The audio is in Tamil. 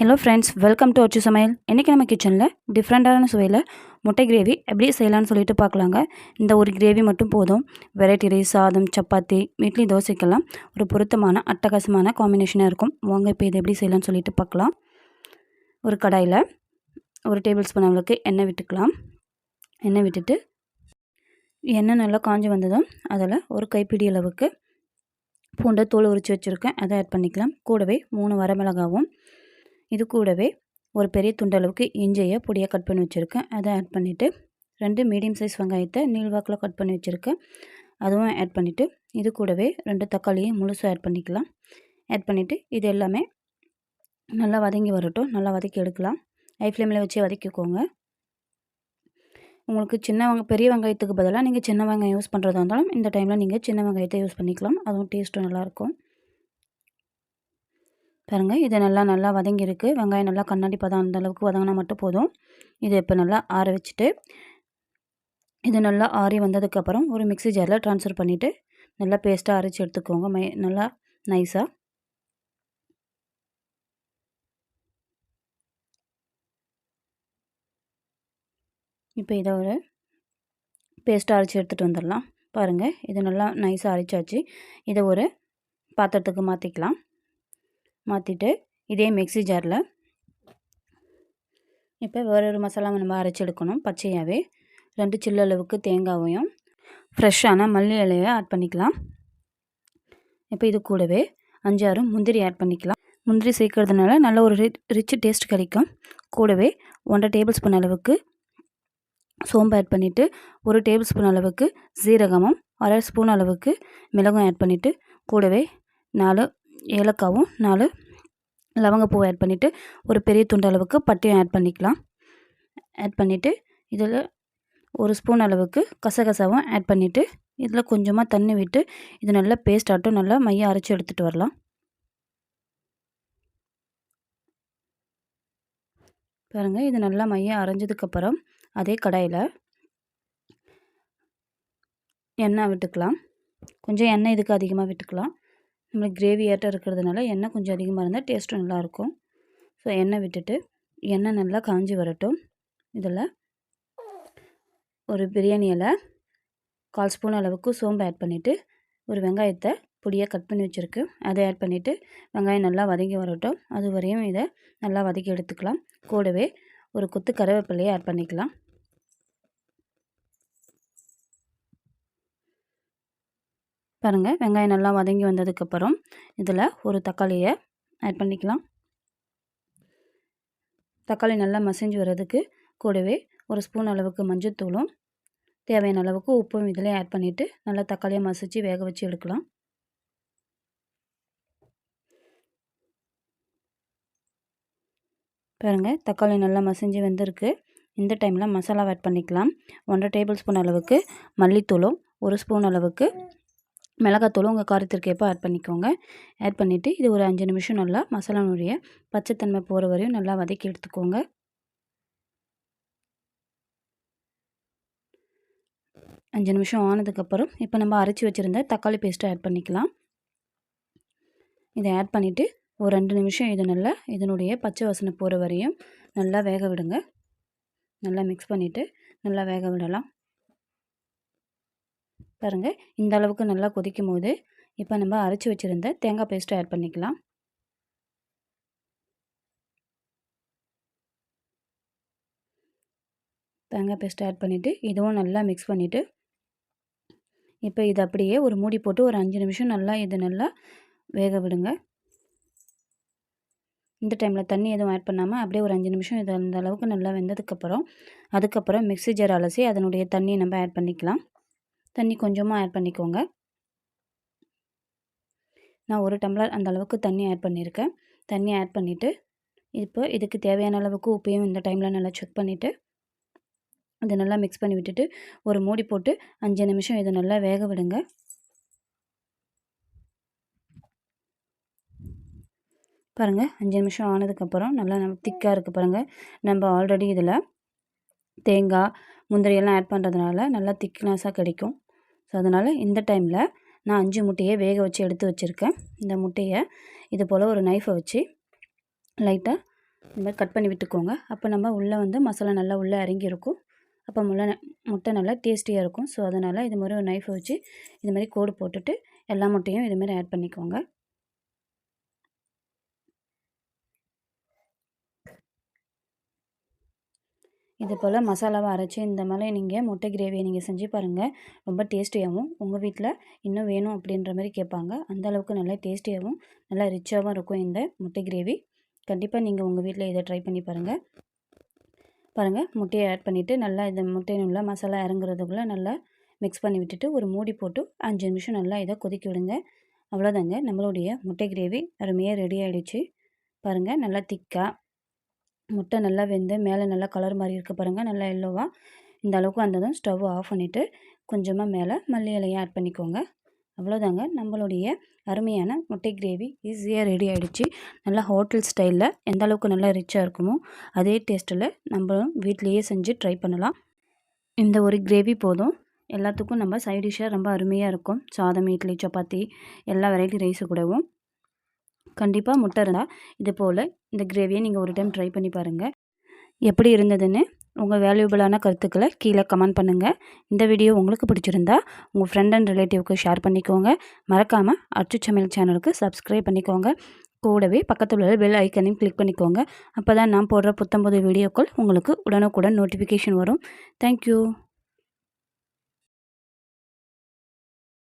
ஹலோ ஃப்ரெண்ட்ஸ் வெல்கம் டு அச்சு சமையல் இன்றைக்கி நம்ம கிச்சனில் டிஃப்ரெண்ட்டான சுவையில் முட்டை கிரேவி எப்படி செய்யலாம்னு சொல்லிட்டு பார்க்கலாங்க. இந்த ஒரு கிரேவி மட்டும் போதும். வெரைட்டி ரைஸ் சாதம் சப்பாத்தி இட்லி தோசைக்கெல்லாம் ஒரு பொருத்தமான அட்டகாசமான காம்பினேஷனாக இருக்கும். வாங்க இப்போ இதை எப்படி செய்யலாம்னு சொல்லிட்டு பார்க்கலாம். ஒரு கடாயில் ஒரு டேபிள் ஸ்பூன் அளவுக்கு எண்ணெய் விட்டுக்கலாம். எண்ணெய் விட்டுட்டு எண்ணெய் நல்லா காஞ்சி வந்ததும் அதில் ஒரு கைப்பிடி அளவுக்கு பூண்டை தோல் உரித்து வச்சுருக்கேன். அதை ஆட் பண்ணிக்கலாம். கூடவே மூணு வரமிளகாவும் இது கூடவே ஒரு பெரிய துண்டளவுக்கு இஞ்சியை பொடியாக கட் பண்ணி வச்சுருக்கேன். அதை ஆட் பண்ணிவிட்டு ரெண்டு மீடியம் சைஸ் வெங்காயத்தை நீள்வாக்கில் கட் பண்ணி வச்சுருக்கேன். அதுவும் ஆட் பண்ணிவிட்டு இது கூடவே ரெண்டு தக்காளியும் முழுசாக ஆட் பண்ணிக்கலாம். ஆட் பண்ணிவிட்டு இது எல்லாமே நல்லா வதங்கி வரட்டும். நல்லா வதக்கி எடுக்கலாம். ஹை ஃப்ளேமில் வச்சு வதக்கிக்கோங்க. உங்களுக்கு சின்ன வெங்க பெரிய வெங்காயத்துக்கு பதிலாக நீங்கள் சின்ன வெங்காயம் யூஸ் பண்ணுறதா இருந்தாலும் இந்த டைமில் நீங்கள் சின்ன வெங்காயத்தை யூஸ் பண்ணிக்கலாம். அதுவும் டேஸ்ட்டும் நல்லாயிருக்கும் பாருங்கள் இது நல்லா நல்லா வதங்கியிருக்கு. வெங்காயம் நல்லா கண்ணாடி பதம் அந்தளவுக்கு வதங்கினா மட்டும் போதும். இதை இப்போ நல்லா ஆற வச்சுட்டு இது நல்லா ஆறி வந்ததுக்கப்புறம் ஒரு மிக்ஸி ஜாரில் ட்ரான்ஸ்ஃபர் பண்ணிவிட்டு நல்லா பேஸ்ட்டாக அரைச்சி எடுத்துக்கோங்க. மை நல்லா நைஸாக இப்போ இதை ஒரு பேஸ்ட்டாக அரைச்சி எடுத்துகிட்டு வந்துடலாம். பாருங்கள் இது நல்லா நைஸாக அரைச்சாச்சு. இதை ஒரு பாத்திரத்துக்கு மாற்றிக்கலாம் மாற்றிட்டு இதே மிக்ஸி ஜாரில் இப்போ வேற ஒரு மசாலா நம்ம அரைச்சி எடுக்கணும் பச்சையாகவே ரெண்டு சில்லு அளவுக்கு தேங்காவையும் ஃப்ரெஷ்ஷான மல்லி இலையை ஆட் பண்ணிக்கலாம். இப்போ இது கூடவே அஞ்சாறு முந்திரி ஆட் பண்ணிக்கலாம். முந்திரி சேர்க்கறதுனால நல்ல ஒரு ரி ரிச் டேஸ்ட் கிடைக்கும். கூடவே ஒன்றரை டேபிள் ஸ்பூன் அளவுக்கு சோம்பு ஆட் பண்ணிவிட்டு ஒரு டேபிள் ஸ்பூன் அளவுக்கு சீரகமும் அரை ஸ்பூன் அளவுக்கு மிளகும் ஆட் பண்ணிவிட்டு கூடவே நாலு ஏலக்காவும் நாலு லவங்கப்பூ ஆட் பண்ணிவிட்டு ஒரு பெரிய துண்டு அளவுக்கு பட்டையும் ஆட் பண்ணிக்கலாம். ஆட் பண்ணிவிட்டு இதில் ஒரு ஸ்பூன் அளவுக்கு கசகசாவும் ஆட் பண்ணிவிட்டு இதில் கொஞ்சமாக தண்ணி விட்டு இது நல்லா பேஸ்ட் ஆட்டும் நல்லா மையம் அரைச்சி எடுத்துகிட்டு வரலாம். பாருங்கள் இது நல்லா மையம் அரைஞ்சதுக்கப்புறம் அதே கடாயில் எண்ணெய் விட்டுக்கலாம். கொஞ்சம் எண்ணெய் இதுக்கு அதிகமாக விட்டுக்கலாம். நம்மளுக்கு கிரேவி ஏட்டம் இருக்கிறதுனால எண்ணெய் கொஞ்சம் அதிகமாக இருந்தால் டேஸ்ட்டும் நல்லாயிருக்கும். ஸோ எண்ணெய் விட்டுட்டு எண்ணெய் நல்லா காஞ்சி வரட்டும். இதில் ஒரு பிரியாணி இலை கால் ஸ்பூன் அளவுக்கு சோம்பு ஆட் பண்ணிவிட்டு ஒரு வெங்காயத்தை பொடியாக கட் பண்ணி வச்சுருக்கு. அதை ஆட் பண்ணிவிட்டு வெங்காயம் நல்லா வதங்கி வரட்டும். அது வரையும் இதை நல்லா வதக்கி எடுத்துக்கலாம். கூடவே ஒரு கொத்து கருவேப்பிலையை ஆட் பண்ணிக்கலாம். பாருங்கள் வெங்காயம் நல்லா வதங்கி வந்ததுக்கப்புறம் இதில் ஒரு தக்காளியை ஆட் பண்ணிக்கலாம். தக்காளி நல்லா மசிஞ்சு வர்றதுக்கு கூடவே ஒரு ஸ்பூன் அளவுக்கு மஞ்சத்தூளும் தேவையான அளவுக்கு உப்பும் இதில் ஆட் பண்ணிவிட்டு நல்லா தக்காளியை மசித்து வேக வச்சு எடுக்கலாம். பாருங்கள் தக்காளி நல்லா மசிஞ்சு வெந்திருக்கு. இந்த டைமில் மசாலா ஆட் பண்ணிக்கலாம். ஒன்றரை டேபிள் ஸ்பூன் அளவுக்கு மல்லித்தூளும் ஒரு ஸ்பூன் அளவுக்கு மிளகாத்தூளும் உங்கள் காரத்திற்கு ஏற்ப ஆட் பண்ணிக்கோங்க. ஆட் பண்ணிவிட்டு இது ஒரு அஞ்சு நிமிஷம் நல்லா மசாலானுடைய பச்சைத்தன்மை போகிற வரையும் நல்லா வதக்கி எடுத்துக்கோங்க. அஞ்சு நிமிஷம் ஆனதுக்கப்புறம் இப்போ நம்ம அரைச்சி வச்சுருந்த தக்காளி பேஸ்ட்டை ஆட் பண்ணிக்கலாம். இதை ஆட் பண்ணிவிட்டு ஒரு ரெண்டு நிமிஷம் இது நல்லா இதனுடைய பச்சை வாசனை போகிற வரையும் நல்லா வேக விடுங்க. நல்லா மிக்ஸ் பண்ணிவிட்டு நல்லா வேக விடலாம். பாருங்கள் இந்த அளவுக்கு நல்லா கொதிக்கும் போது இப்போ நம்ம அரைச்சி வச்சுருந்த தேங்காய் பேஸ்ட்டை ஆட் பண்ணிக்கலாம். தேங்காய் பேஸ்ட்டை ஆட் பண்ணிவிட்டு இதுவும் நல்லா மிக்ஸ் பண்ணிவிட்டு இப்போ இது அப்படியே ஒரு மூடி போட்டு ஒரு அஞ்சு நிமிஷம் நல்லா இது நல்லா வேக விடுங்க. இந்த டைமில் தண்ணி எதுவும் ஆட் பண்ணாமல் அப்படியே ஒரு அஞ்சு நிமிஷம் இது அந்த அளவுக்கு நல்லா வெந்ததுக்கப்புறம் அதுக்கப்புறம் மிக்ஸி ஜார் அலசி அதனுடைய தண்ணியை நம்ம ஆட் பண்ணிக்கலாம். தண்ணி கொஞ்சமாக ஆட் பண்ணிக்கோங்க. நான் ஒரு டம்ளர் அந்த அளவுக்கு தண்ணி ஆட் பண்ணியிருக்கேன் தண்ணி ஆட் பண்ணிவிட்டு இப்போ இதுக்கு தேவையான அளவுக்கு உப்பையும் இந்த டைமில் நல்லா செக் பண்ணிவிட்டு அதை நல்லா மிக்ஸ் பண்ணி விட்டுட்டு ஒரு மூடி போட்டு அஞ்சு நிமிஷம் இதை நல்லா வேக விடுங்க. பாருங்கள் அஞ்சு நிமிஷம் ஆனதுக்கப்புறம் நல்லா நம்ம திக்காக இருக்குது பாருங்கள் நம்ம ஆல்ரெடி இதில் தேங்காய் முந்திரியெல்லாம் ஆட் பண்ணுறதுனால நல்லா திக்னஸாக கிடைக்கும். ஸோ அதனால் இந்த டைமில் நான் அஞ்சு முட்டையை வேக வச்சு எடுத்து வச்சுருக்கேன். இந்த முட்டையை இது போல் ஒரு நைஃபை வச்சு லைட்டாக இந்த மாதிரி கட் பண்ணி விட்டுக்கோங்க. அப்போ நம்ம உள்ளே வந்து மசாலா நல்லா உள்ளே இறங்கியிருக்கும் அப்போ முள்ள முட்டை நல்லா டேஸ்டியாக இருக்கும். ஸோ அதனால் இது மாதிரி ஒரு நைஃபை வச்சு இது மாதிரி கோடு போட்டுட்டு எல்லா முட்டையும் இது மாதிரி ஆட் பண்ணிக்கோங்க. இது போல் மசாலாவை அரைச்சி இந்த மாதிரி நீங்கள் முட்டை கிரேவியை நீங்கள் செஞ்சு பாருங்கள் ரொம்ப டேஸ்டியாகவும் உங்கள் வீட்டில் இன்னும் வேணும் அப்படின்ற மாதிரி கேட்பாங்க அந்த அளவுக்கு நல்லா டேஸ்டியாகவும் நல்லா ரிச்சாகவும் இருக்கும் இந்த முட்டை கிரேவி. கண்டிப்பாக நீங்கள் உங்கள் வீட்டில் இதை ட்ரை பண்ணி பாருங்கள் பாருங்கள் முட்டையை ஆட் பண்ணிவிட்டு நல்லா இந்த முட்டையில் நல்லா மசாலா இறங்குறதுக்குள்ளே நல்லா மிக்ஸ் பண்ணி விட்டுட்டு ஒரு மூடி போட்டு அஞ்சு நிமிஷம் நல்லா இதை கொதிக்க விடுங்க. அவ்வளோதாங்க நம்மளுடைய முட்டை கிரேவி. அருமையாக ரெடி ஆகிடுச்சு பாருங்கள் நல்லா திக்காக முட்டை நல்லா வெந்து மேலே நல்லா கலர் மாதிரி இருக்க பாருங்கள் நல்லா எல்லோவாக இந்த அளவுக்கு வந்ததும் ஸ்டவ் ஆஃப் பண்ணிவிட்டு கொஞ்சமாக மேலே மல்லி இலையை ஆட் பண்ணிக்கோங்க. அவ்வளோதாங்க நம்மளுடைய அருமையான முட்டை கிரேவி ஈஸியாக ரெடி ஆகிடுச்சு நல்லா ஹோட்டல் ஸ்டைலில் எந்த அளவுக்கு நல்லா ரிச்சாக இருக்குமோ அதே டேஸ்ட்டில் நம்மளும் வீட்லேயே செஞ்சு ட்ரை பண்ணலாம். இந்த ஒரு கிரேவி போதும். எல்லாத்துக்கும் நம்ம சைட் டிஷ்ஷாக ரொம்ப அருமையாக இருக்கும். சாதம் இட்லி சப்பாத்தி எல்லா வெரைட்டி ரைஸு கூடவும். கண்டிப்பாக முட்டை இருந்தால் இது போல் இந்த கிரேவியை நீங்கள் ஒரு டைம் ட்ரை பண்ணி பாருங்கள் எப்படி இருந்ததுன்னு உங்கள் வேல்யூபிளான கருத்துக்களை கீழே கமெண்ட் பண்ணுங்கள் இந்த வீடியோ உங்களுக்கு பிடிச்சிருந்தா உங்கள் ஃப்ரெண்ட் அண்ட் ரிலேட்டிவ்க்கு ஷேர் பண்ணிக்கோங்க. மறக்காமல் அச்சு சமையல் சேனலுக்கு சப்ஸ்கிரைப் பண்ணிக்கோங்க. கூடவே பக்கத்தில் உள்ள பெல் ஐக்கனையும் கிளிக் பண்ணிக்கோங்க. அப்போ தான் நான் போடுற புத்தம்பது வீடியோக்கள் உங்களுக்கு உடனுக்குடன் நோட்டிஃபிகேஷன் வரும். தேங்க்யூ